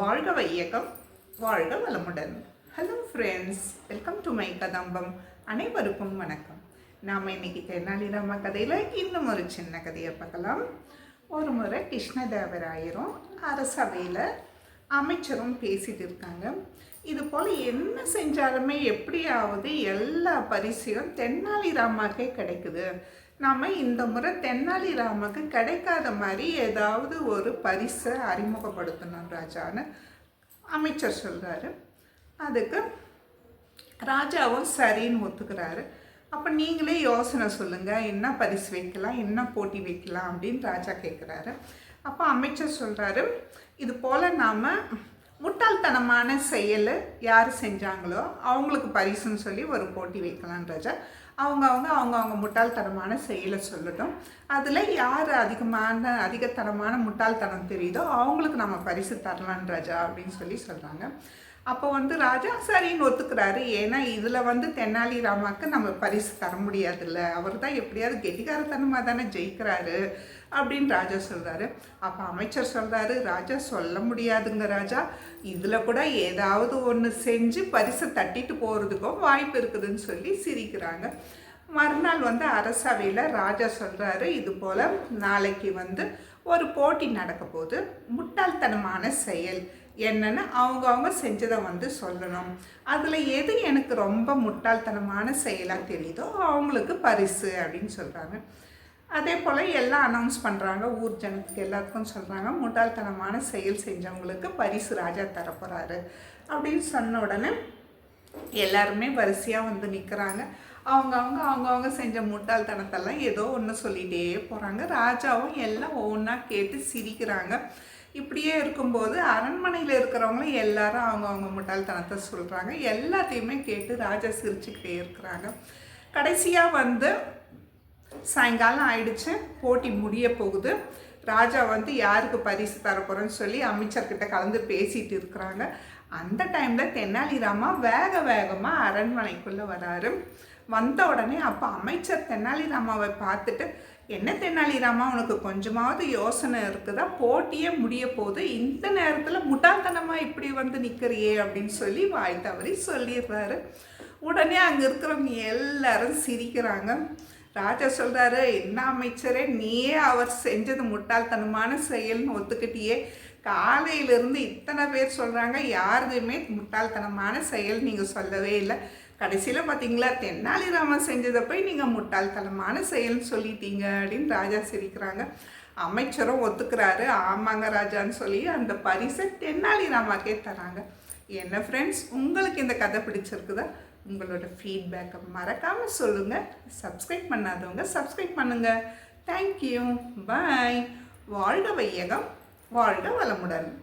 வாழ்க வையகம் வாழ்க வளமுடன். Hello friends welcome to my Kadambam. அனைவருக்கும் வணக்கம். நாம் இன்னைக்கு தென்னாலிராம கதையில் இன்னும் ஒரு சின்ன கதையை பார்க்கலாம். ஒரு முறை கிருஷ்ணதேவராயரும் அரசவையில் அமைச்சரும் பேசிட்டு இருக்காங்க. இது போல் என்ன செஞ்சாலுமே எப்படியாவது எல்லா பரிசையும் தென்னாலிராமாக்கே கிடைக்குது. நாம் இந்த முறை தென்னாலிராமாக்கு கிடைக்காத மாதிரி ஏதாவது ஒரு பரிசை அறிமுகப்படுத்தணும் ராஜான்னு அமைச்சர் சொல்கிறாரு அதுக்கு ராஜாவும் சரின்னு ஒத்துக்கிறாரு. அப்போ நீங்களே யோசனை சொல்லுங்கள் என்ன பரிசு வைக்கலாம் என்ன போட்டி வைக்கலாம் அப்படின்னு ராஜா கேட்குறாரு அப்போ அமைச்சர் சொல்கிறாரு இது போல் நாம் முட்டாள்தனமான செயல் யார் செஞ்சாங்களோ அவங்களுக்கு பரிசுன்னு சொல்லி ஒரு போட்டி வைக்கலாம் ராஜா. அவங்க அவங்க அவங்க அவங்க முட்டாள்தனமான செயலை சொல்லட்டும். அதில் யார் அதிகமான அதிகத்தனமான முட்டாள்தனம் தெரியுதோ அவங்களுக்கு நம்ம பரிசு தரலாம் ராஜா அப்படின்னு சொல்லி சொல்கிறாங்க அப்போ வந்து ராஜா சரின்னு ஒத்துக்கிறாரு. ஏன்னா இதில் வந்து தெனாலிராமாக்கு நம்ம பரிசு தர முடியாதுல்ல. அவர் தான் எப்படியாவது கெட்டிக்காரத்தனமாக தானே ஜெயிக்கிறாரு அப்படின்னு ராஜா சொல்கிறாரு அப்போ அமைச்சர் சொல்கிறாரு ராஜா சொல்ல முடியாதுங்க ராஜா. இதில் கூட ஏதாவது ஒன்று செஞ்சு பரிசை தட்டிட்டு போகிறதுக்கும் வாய்ப்பு இருக்குதுன்னு சொல்லி சிரிக்கிறாங்க. மறுநாள் வந்து அரசவையில் ராஜா சொல்கிறாரு இது போல் நாளைக்கு வந்து ஒரு போட்டி நடக்க போது முட்டாள்தனமான செயல் என்னன்னு அவங்கவுங்க செஞ்சதை வந்து சொல்லணும். அதில் எது எனக்கு ரொம்ப முட்டாள்தனமான செயலாக தெரியுதோ அவங்களுக்கு பரிசு அப்படின்னு சொல்கிறாங்க அதே போல் எல்லாம் அனௌன்ஸ் பண்ணுறாங்க ஊர் ஜனத்துக்கு எல்லாத்துக்கும் சொல்கிறாங்க முட்டாள்தனமான செயல் செஞ்சவங்களுக்கு பரிசு ராஜா தரப்போகிறாரு அப்படின்னு சொன்ன உடனே எல்லாருமே வரிசையாக வந்து நிற்கிறாங்க அவங்கவுங்க அவங்கவுங்க செஞ்ச முட்டாள்தனத்தெல்லாம் ஏதோ ஒன்று சொல்லிகிட்டே போகிறாங்க ராஜாவும் எல்லாம் ஒவ்வொன்றா கேட்டு சிரிக்கிறாங்க. இப்படியே இருக்கும்போது அரண்மனையில் இருக்கிறவங்களும் எல்லாரும் அவங்கவுங்க முட்டாள்தனத்தை சொல்கிறாங்க எல்லாத்தையுமே கேட்டு ராஜா சிரிச்சுக்கிட்டே இருக்கிறாங்க. கடைசியாக வந்து சாயங்காலம் ஆயிடுச்சு. போட்டி முடிய போகுது. ராஜா வந்து யாருக்கு பரிசு தரப்போகிறேன்னு சொல்லி அமைச்சர்கிட்ட கலந்து பேசிகிட்டு இருக்கிறாங்க. அந்த டைமில் தென்னாலிராமா வேக வேகமாக அரண்மனைக்குள்ளே வராரு. வந்த உடனே அப்போ அமைச்சர் தென்னாலிராமாவை பார்த்துட்டு என்ன தென்னாலிராமா உனக்கு கொஞ்சமாவது யோசனை இருக்குதா? போட்டியே முடிய போகுது. இந்த நேரத்தில் முட்டாள்தனமாக இப்படி வந்து நிற்கிறியே அப்படின்னு சொல்லி வாய் தவறி சொல்லிடுறாரு. உடனே அங்கே இருக்கிறவங்க எல்லாரும் சிரிக்கிறாங்க. ராஜா சொல்கிறாரு என்ன அமைச்சரே நீயே அவர் செஞ்சது முட்டாள்தனமான செயல்னு ஒத்துக்கிட்டியே. காலையிலிருந்து இத்தனை பேர் சொல்கிறாங்க யாருமே முட்டாள்தனமான செயல் நீங்கள் சொல்லவே இல்லை. கடைசியில் பார்த்தீங்களா தென்னாலிராமன் செஞ்சதை போய் நீங்கள் முட்டாள்தனமான செயல்னு சொல்லிட்டீங்க அப்படின்னு ராஜா சிரிக்கிறாங்க. அமைச்சரும் ஒத்துக்கிறாரு. ஆமாங்க ராஜான்னு சொல்லி அந்த பரிசை தென்னாலிராமாக்கே தராங்க. என்ன ஃப்ரெண்ட்ஸ் உங்களுக்கு இந்த கதை பிடிச்சிருக்குதா? உங்களோட ஃபீட்பேக்கை மறக்காமல் சொல்லுங்கள் சப்ஸ்கிரைப் பண்ணாதவங்க சப்ஸ்கிரைப் பண்ணுங்கள் தேங்க்யூ பாய் வாழ்க வையகம். வாழ்க வளமுடன்.